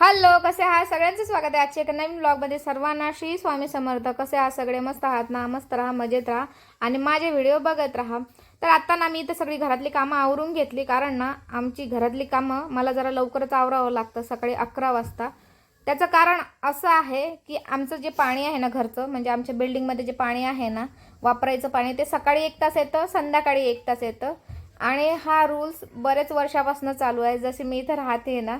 Hello कसे आहात? सगळ्यांचं स्वागत आहे आजच्या एका नवीन ब्लॉगमध्ये सर्वांना श्री स्वामी समर्थ. कसे आहात सगळे? मस्त आहात ना? मस्त राहा मजेत राहा आणि माझे व्हिडिओ बघत राहा. तर आत्ता ना मी इथं सगळी घरातली कामं आवरून घेतली. कारण ना आमची घरातली कामं मला जरा लवकरच आवरावं लागतं सकाळी अकरा वाजता. त्याचं कारण असं आहे की आमचं जे पाणी आहे ना घरचं म्हणजे आमच्या बिल्डिंगमध्ये जे पाणी आहे ना वापरायचं पाणी ते सकाळी एक तास येतं संध्याकाळी एक तास येतं. आणि हा रूल्स बरेच वर्षापासून चालू आहे. जसे मी इथं राहते ना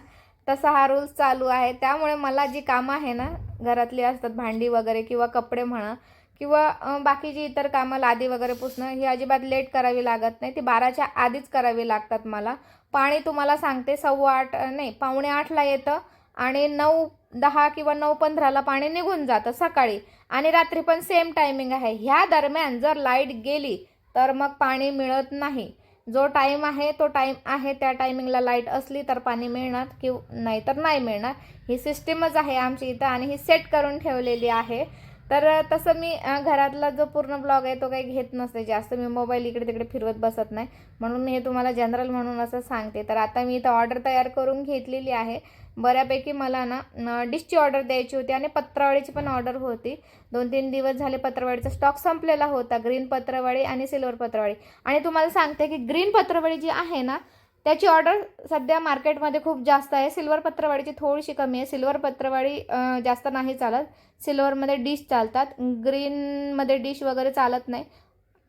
तसा हा रूल्स चालू आहे. त्यामुळे मला जी कामं आहे ना घरातली असतात भांडी वगैरे किंवा कपडे म्हणा किंवा बाकीची इतर कामं लादी वगैरे पुसणं ही अजिबात लेट करावी लागत नाही. ती बाराच्या आधीच करावी लागतात मला. पाणी तुम्हाला सांगते सव्वा आठ नाही पावणे आठला येतं आणि नऊ दहा किंवा नऊ पंधराला पाणी निघून जातं सकाळी. आणि रात्री पण सेम टायमिंग आहे. ह्या दरम्यान जर लाइट गेली तर मग पाणी मिळत नाही. जो टाईम आहे तो टाईम आहे त्या टायमिंगला लाइट असली तर पाणी मिळणार किंवा नाही तर नाही मिळणार. ही सिस्टीमच आहे आमची इथं आणि ही सेट करून ठेवलेली आहे. तर तसं मी घरातला जो पूर्ण ब्लॉग आहे तो काही घेत नसते. जास्त मी मोबाईल इकडे तिकडे फिरवत बसत नाही. म्हणून हे तुम्हाला जनरल म्हणून असं सांगते. तर आता मी इथं ऑर्डर तयार करून घेतलेली आहे. बऱ्यापैकी मला ना डिशची ऑर्डर द्यायची होती आणि पत्रावळीची पण ऑर्डर होती. दोन तीन दिवस झाले पत्रावळीचा स्टॉक संपलेला होता. ग्रीन पत्रावळी आणि सिल्वर पत्रावळी. आणि तुम्हाला सांगते की ग्रीन पत्रावळी जी आहे ना त्याची ऑर्डर सध्या मार्केटमध्ये खूप जास्त आहे. सिल्वर पत्रवाळीची थोडीशी कमी आहे. सिल्वर पत्रवाळी जास्त नाही चालत. सिल्वरमध्ये डिश चालतात. ग्रीनमध्ये डिश वगैरे चालत नाही.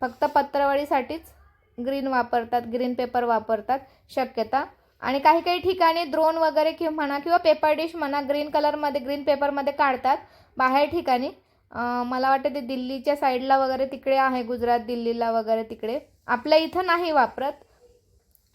फक्त पत्रवाळीसाठीच ग्रीन वापरतात. ग्रीन पेपर वापरतात. शक्यता. आणि काही काही ठिकाणी द्रोण वगैरे किंवा म्हणा किंवा पेपर डिश म्हणा ग्रीन कलरमध्ये ग्रीन पेपरमध्ये काढतात. बाहेर ठिकाणी. मला वाटतं ते दिल्लीच्या साईडला वगैरे तिकडे आहे. गुजरात दिल्लीला वगैरे तिकडे. आपल्या इथं नाही वापरत.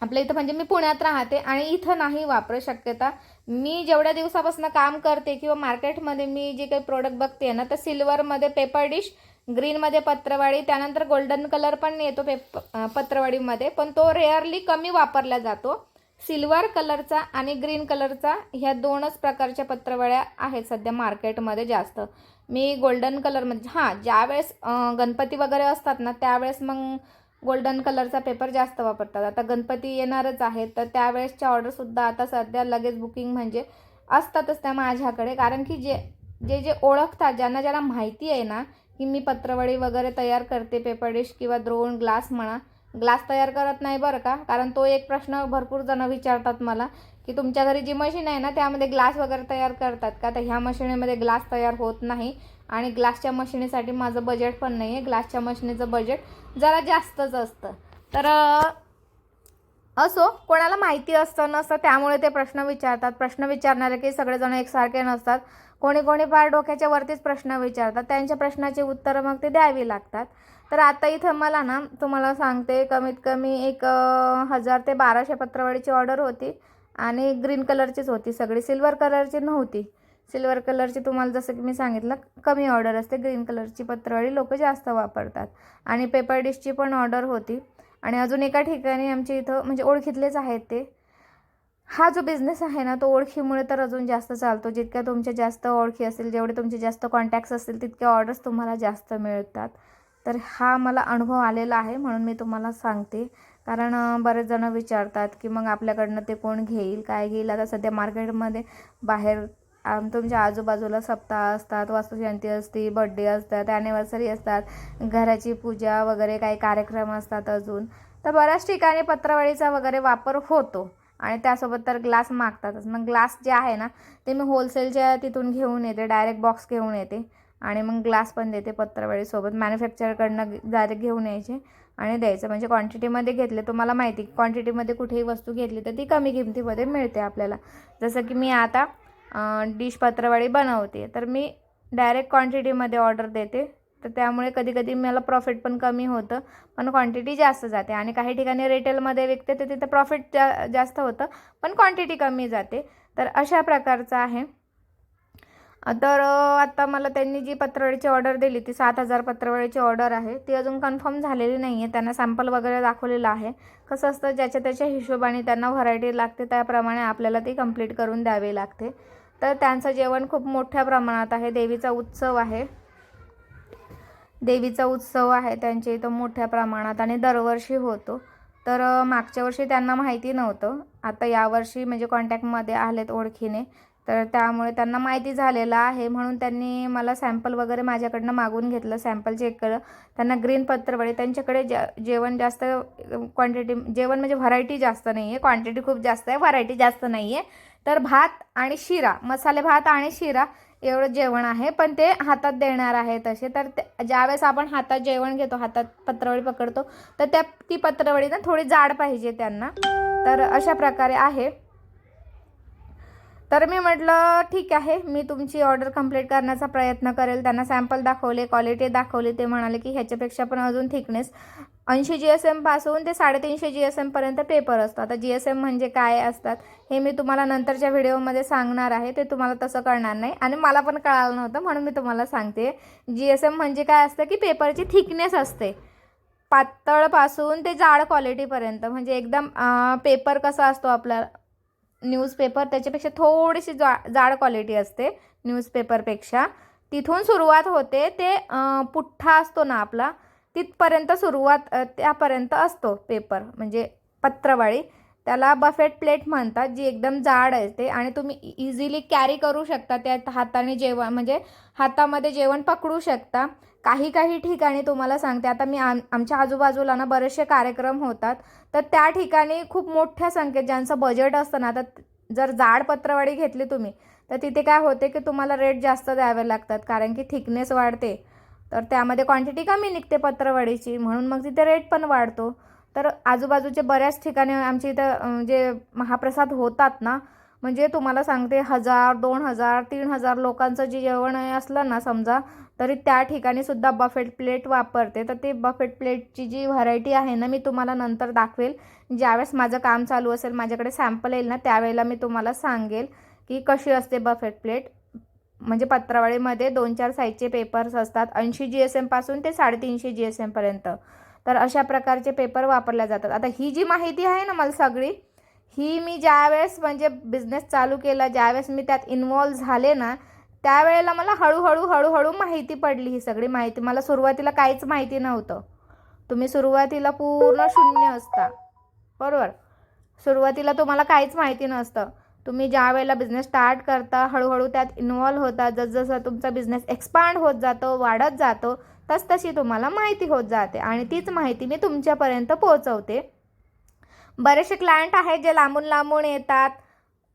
आपल्या इथं म्हणजे मी पुण्यात राहते आणि इथं नाही वापरू शक्यता. मी जेवढ्या दिवसापासून काम करते किंवा मार्केटमध्ये मी जे काही प्रोडक्ट बघते ना तर सिल्वरमध्ये पेपर डिश ग्रीनमध्ये पत्रवाळी त्यानंतर गोल्डन कलर पण येतो पेप पत्रवाळीमध्ये पण तो रेअरली कमी वापरला जातो. सिल्वर कलरचा आणि ग्रीन कलरचा ह्या दोनच प्रकारच्या पत्रवळ्या आहेत सध्या मार्केटमध्ये जास्त. मी गोल्डन कलरमध्ये हां ज्यावेळेस गणपती वगैरे असतात ना त्यावेळेस मग गोल्डन कलरचा पेपर जास्त वापरतात. आता गणपती येणारच आहेत तर त्यावेळेसच्या ऑर्डरसुद्धा आता सध्या लगेच बुकिंग म्हणजे असतातच त्या माझ्याकडे. कारण की जे जे जे ओळखतात ज्यांना ज्यांना माहिती आहे ना की मी पत्रवळी वगैरे तयार करते पेपर डिश किंवा द्रोण ग्लास म्हणा ग्लास तयार करत नाही बरं का? कारण तो एक प्रश्न भरपूर जण विचारतात मला की तुमच्या घरी जी मशीन आहे ना त्यामध्ये ग्लास वगैरे तयार करतात का? तर ह्या मशीनीमध्ये ग्लास तयार होत नाही. आणि ग्लासच्या मशिनीसाठी माझं बजेट पण नाही आहे ग्लासच्या मशीनीचं बजेट जरा जास्तच असतं. तर असो कोणाला माहिती असतं नसतं त्यामुळे ते प्रश्न विचारतात. प्रश्न विचारणारे की सगळेजण एकसारखे नसतात. कोणी कोणी फार डोक्याच्या वरतीच प्रश्न विचारतात. त्यांच्या प्रश्नाची उत्तरं मग ते द्यावी लागतात. तर आता इथं मला ना तुम्हाला सांगते कमीत कमी एक हजार ते बाराशे पत्रावळीची ऑर्डर होती. आणि ग्रीन कलरचीच होती सगळी. सिल्वर कलरची नव्हती. सिल्वर कलरची तुम्हाला जसं की मी सांगितलं कमी ऑर्डर असते. ग्रीन कलरची पत्रावळी लोक जास्त वापरतात. आणि पेपर डिशची पण ऑर्डर होती. आणि अजून एका ठिकाणी आमच्या इथं म्हणजे ओळखीतलेच आहेत ते. हा जो बिझनेस आहे ना तो ओळखीमुळे तर अजून जास्त चालतो. जितक्या तुमच्या जास्त ओळखी असतील जेवढे तुमचे जास्त कॉन्टॅक्ट्स असतील तितक्या ऑर्डर्स तुम्हाला जास्त मिळतात. तर हा मला अनुभव आलेला आहे म्हणून मी तुम्हाला सांगते. कारण बरेच जण विचारतात की मग आपल्याकडनं ते कोण घेईल काय घेईल? आता सध्या मार्केटमध्ये बाहेर तुमच्या आजूबाजूला सप्ताह असतात वास्तुशांती असते बड्डे असतात ॲनिव्हर्सरी असतात घराची पूजा वगैरे काही कार्यक्रम असतात अजून. तर बऱ्याच ठिकाणी पत्रावळीचा वगैरे वापर होतो आणि त्यासोबत तर ग्लास मागतातच. मग ग्लास जे आहे ना ते मी होलसेलच्या तिथून घेऊन येते डायरेक्ट बॉक्स घेऊन येते. आणि मग ग्लास पण देते पत्रावळीसोबत. मॅन्युफॅक्चरकडनं डायरेक्ट घेऊन यायचे आणि द्यायचं. म्हणजे क्वांटिटीमध्ये घेतले तुम्हाला माहिती क्वांटिटीमध्ये कुठेही वस्तू घेतली तर ती कमी किमतीमध्ये मिळते आपल्याला. जसं की मी आता डिश पत्रावळी बनवते. तर मी डायरेक्ट क्वांटिटीमध्ये ऑर्डर देते. तर त्यामुळे कधीकधी मला प्रॉफिट पण कमी होतं पण क्वांटिटी जास्त जाते. आणि काही ठिकाणी रिटेलमध्ये विकते तर तिथं प्रॉफिट जा जास्त होतं पण क्वांटिटी कमी जाते. तर अशा प्रकारचं आहे. तर आता मला त्यांनी जी पत्रवळीची ऑर्डर दिली ती सात हजार पत्रवळीची ऑर्डर आहे. ती अजून कन्फर्म झालेली नाही आहे त्यांना सॅम्पल वगैरे दाखवलेलं आहे. कसं असतं ज्याच्या त्याच्या हिशोबाने त्यांना व्हरायटी लागते त्याप्रमाणे आपल्याला ती कंप्लीट करून द्यावी लागते. तर त्यांचं जेवण खूप मोठ्या प्रमाणात आहे. देवीचा उत्सव आहे. देवीचा उत्सव आहे त्यांच्या इथं मोठ्या प्रमाणात आणि दरवर्षी होतो. तर मागच्या वर्षी त्यांना माहिती नव्हतं. आता यावर्षी म्हणजे कॉन्टॅक्टमध्ये आलेत ओळखीने. तर त्यामुळे त्यांना माहिती झालेलं आहे. म्हणून त्यांनी मला सॅम्पल वगैरे माझ्याकडनं मागून घेतलं सॅम्पल चेक केलं. त्यांना ग्रीन पत्रवळी त्यांच्याकडे जे जेवण जास्त क्वांटिटी जेवण म्हणजे व्हरायटी जास्त नाही आहे क्वांटिटी खूप जास्त आहे व्हरायटी जास्त नाही आहे तर भात आणि शिरा मसाले भात आणि शिरा एवढं जेवण आहे. पण ते हातात देणार आहे तसे. तर ज्यावेळेस आपण हातात जेवण घेतो हातात पत्रवळी पकडतो तर त्या ती पत्रवळी ना थोडी जाड पाहिजे त्यांना. तर अशा प्रकारे आहे. तर मी म्हटलं ठीक आहे मी तुमची ऑर्डर कंप्लीट करण्याचा प्रयत्न करेल. त्यांना सॅम्पल दाखवले क्वालिटी दाखवली. ते म्हणाले की ह्याच्यापेक्षा पण अजून थिकनेस ऐंशी जी एस एमपासून ते साडेतीनशे जी एस एमपर्यंत पेपर असतो आता जी एस एम म्हणजे काय असतात हे मी तुम्हाला नंतरच्या व्हिडिओमध्ये सांगणार आहे. ते तुम्हाला तसं कळणार नाही आणि मला पण कळालं नव्हतं म्हणून मी तुम्हाला सांगते. जी एस एम म्हणजे काय असतं की पेपरची थिकनेस असते. पातळपासून ते जाड क्वालिटीपर्यंत म्हणजे एकदम पेपर कसा असतो आपला न्यूजपेपर त्याच्यापेक्षा थोडीशी जा जाड क्वालिटी असते न्यूजपेपरपेक्षा. तिथून सुरुवात होते ते पुठ्ठा असतो ना आपला तिथपर्यंत सुरुवात त्यापर्यंत असतो पेपर म्हणजे पत्रवाळी. त्याला बफेट प्लेट म्हणतात जी एकदम जाड असते आणि तुम्ही इझिली कॅरी करू शकता त्या हाताने जेवण म्हणजे हातामध्ये जेवण पकडू शकता. काही काही ठिकाणी तुम्हाला सांगते. आता मी आम आमच्या आजूबाजूला ना बरेचसे कार्यक्रम होतात. तर त्या ठिकाणी खूप मोठ्या संख्येत ज्यांचं बजेट असतं ना तर जर जाड पत्रवाडी घेतली तुम्ही तर तिथे काय होते की तुम्हाला रेट जास्त द्यावे लागतात. कारण की थिकनेस वाढते. तर त्यामध्ये क्वांटिटी कमी निघते पत्रवाडीची म्हणून मग तिथे रेट पण वाढतो. तर आजूबाजूचे बऱ्याच ठिकाणी आमच्या इथं जे महाप्रसाद होतात ना म्हणजे तुम्हाला सांगते हजार दोन हजार तीन हजार लोकांचं जे जेवण असलं ना समजा तरी त्या ठिकाणी सुद्धा बफेट प्लेट वापरते. तर ते बफेट प्लेटची जी व्हरायटी आहे ना मी तुम्हाला नंतर दाखवेल. ज्यावेळेस माझं काम चालू असेल माझ्याकडे सॅम्पल येईल ना त्यावेळेला मी तुम्हाला सांगेल की कशी असते बफेट प्लेट म्हणजे पत्रावळीमध्ये दोन चार साईजचे पेपर्स असतात ऐंशी जी एस एमपासून ते साडेतीनशे जी एस एमपर्यंत तर अशा प्रकारचे पेपर वापरल्या जातात. आता ही जी माहिती आहे ना मला सगळी ही मी ज्यावेळेस म्हणजे बिझनेस चालू केला ज्यावेळेस मी त्यात इन्वॉल्व झाले ना त्यावेळेला मला हळूहळू हळूहळू माहिती पडली ही सगळी माहिती. मला सुरुवातीला काहीच माहिती नव्हतं. तुम्ही सुरुवातीला पूर्ण शून्य असता. बरोबर? सुरुवातीला तुम्हाला काहीच माहिती नसतं. तुम्ही ज्या वेळेला बिझनेस स्टार्ट करता हळूहळू त्यात इन्वॉल्व होता जसजसं तुमचा बिझनेस एक्सपांड होत जातो वाढत जातो तसतशी तुम्हाला माहिती होत जाते. आणि तीच माहिती मी तुमच्यापर्यंत पोहोचवते. बरेचसे क्लायंट आहेत जे लांबून लांबून येतात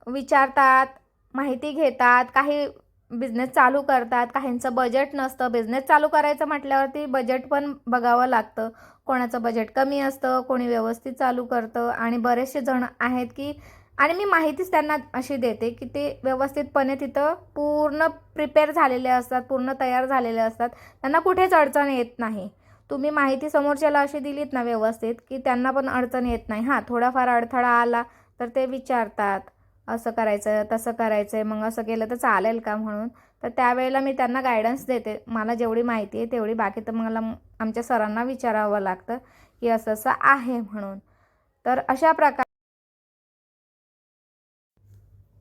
विचारतात माहिती घेतात काही बिझनेस चालू करतात काहींचं बजेट नसतं. बिझनेस चालू करायचं म्हटल्यावरती बजेट पण बघावं लागतं. कोणाचं बजेट कमी असतं कोणी व्यवस्थित चालू करतं. आणि बरेचसे जण आहेत की आणि मी माहितीच त्यांना अशी देते की ते व्यवस्थितपणे तिथं पूर्ण प्रिपेअर झालेले असतात पूर्ण तयार झालेले असतात. त्यांना कुठेच अडचण येत नाही. तुम्ही माहिती समोरच्याला अशी दिलीत ना व्यवस्थित की त्यांना पण अडचण येत नाही. हां थोडाफार अडथळा आला तर ते विचारतात असं करायचं तसं करायचं आहे मग असं केलं तर चालेल का म्हणून? तर त्यावेळेला मी त्यांना गायडन्स देते. मला जेवढी माहिती आहे तेवढी. बाकी तर मला आमच्या सरांना विचारावं लागतं की असं असं आहे म्हणून. तर अशा प्रकार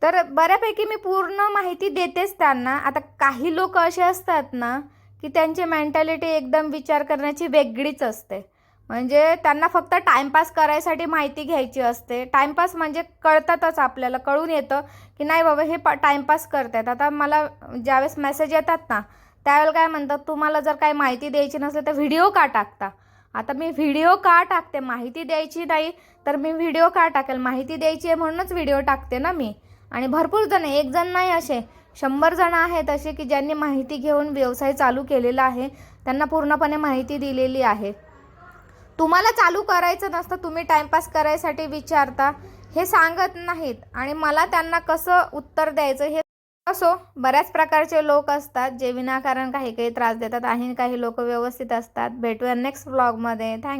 तर बऱ्यापैकी मी पूर्ण माहिती देतेच त्यांना. आता काही लोक असे असतात ना की त्यांची मेंटॅलिटी एकदम विचार करण्याची वेगळीच असते. म्हणजे त्यांना फक्त टाईमपास करायसाठी माहिती घ्यायची असते. टाईमपास म्हणजे कळतातच आपल्याला कळून येतं की नाही बाबा हे प टाईमपास करतायत. आता मला ज्यावेळेस मेसेज येतात ना त्यावेळेला काय म्हणतात तुम्हाला जर काही माहिती द्यायची नसेल तर व्हिडिओ का टाकता? आता मी व्हिडिओ का टाकते? माहिती द्यायची नाही तर मी व्हिडिओ का टाकेल? माहिती द्यायची आहे म्हणूनच व्हिडिओ टाकते ना मी. आणि भरपूर जण एक जण नाही असे. शंभर जण आहेत असे की ज्यांनी माहिती घेऊन व्यवसाय चालू केलेला आहे. त्यांना पूर्णपणे माहिती दिलेली आहे. तुम्हाला चालू करायचं नसतं तुम्ही टाईमपास करायसाठी विचारता. हे सांगत नाहीत आणि मला त्यांना कसं उत्तर द्यायचं हे असो बऱ्याच प्रकारचे लोक असतात जे विनाकारण काही काही त्रास देतात. आणि काही लोक व्यवस्थित असतात. भेटूया नेक्स्ट ब्लॉगमध्ये थँक